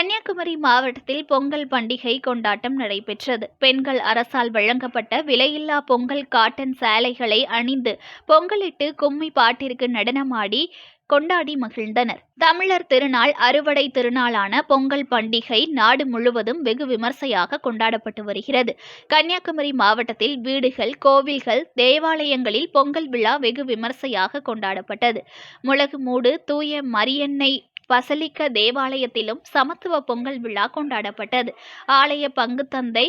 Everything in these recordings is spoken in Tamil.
Kanyakumari மாவட்டத்தில் பொங்கல் பண்டிகை கொண்டாட்டம் நடைபெற்றது. பெண்கள் அரசால் வழங்கப்பட்ட விலையில்லா பொங்கல் காட்டன் சேலைகளை அணிந்து பொங்கலிட்டு கும்மி பாட்டிற்கு நடனமாடி கொண்டாடி மகிழ்ந்தனர். தமிழர் திருநாள் அறுவடை திருநாளான பொங்கல் பண்டிகை நாடு முழுவதும் வெகு விமர்சையாக கொண்டாடப்பட்டு வருகிறது. கன்னியாகுமரி மாவட்டத்தில் வீடுகள் கோவில்கள் தேவாலயங்களில் பொங்கல் விழா வெகு விமர்சையாக கொண்டாடப்பட்டது. முளகு மூடு தூய மரியன்னை பசலிக்க தேவாலயத்திலும் சமத்துவ பொங்கல் விழா கொண்டாடப்பட்டது. ஆலய பங்குத்தந்தை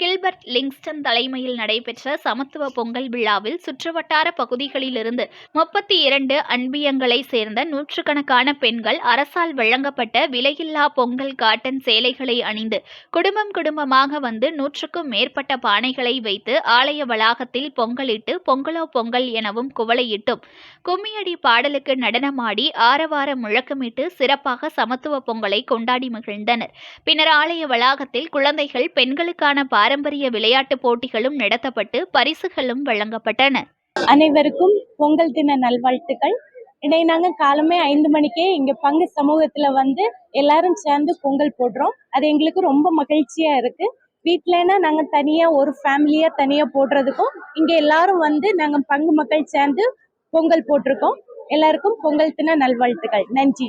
கில்பர்ட் லிங்ஸ்டன் தலைமையில் நடைபெற்ற சமத்துவ பொங்கல் விழாவில் சுற்றுவட்டார பகுதிகளிலிருந்து முப்பத்தி இரண்டு அன்பியங்களை சேர்ந்த நூற்றுக்கணக்கான பெண்கள் அரசால் வழங்கப்பட்ட விலையில்லா பொங்கல் காட்டன் சேலைகளை அணிந்து குடும்பம் குடும்பமாக வந்து நூற்றுக்கும் மேற்பட்ட பானைகளை வைத்து ஆலய வளாகத்தில் பொங்கலிட்டு பொங்கலோ பொங்கல் எனவும் குவளையிட்டும். கும்மியடி பாடலுக்கு நடனமாடி ஆரவார முழக்கமிட்டு சிறப்பாக சமத்துவ பொங்கலை கொண்டாடி மகிழ்ந்தனர். பின்னர் ஆலய வளாகத்தில் குழந்தைகள் பெண்களுக்கான பாரம்பரிய விளையாட்டுப் போட்டிகளும் நடத்தப்பட்டு பரிசுகளும் வழங்கப்பட்டன. அனைவருக்கும் பொங்கல் தின நல்வாழ்த்துக்கள். இன்றைய நாங்கள் காலமே ஐந்து மணிக்கே இங்கே பங்கு சமூகத்தில் வந்து எல்லாரும் சேர்ந்து பொங்கல் போடுறோம். அது எங்களுக்கு ரொம்ப மகிழ்ச்சியாக இருக்குது வீட்டிலனா நாங்கள் தனியாக ஒரு ஃபேமிலியாக தனியாக போடுறதுக்கும் இங்கே எல்லாரும் வந்து நாங்கள் பங்கு மக்கள் சேர்ந்து பொங்கல் போட்டிருக்கோம். எல்லாருக்கும் பொங்கல் தின நல்வாழ்த்துக்கள். நன்றி.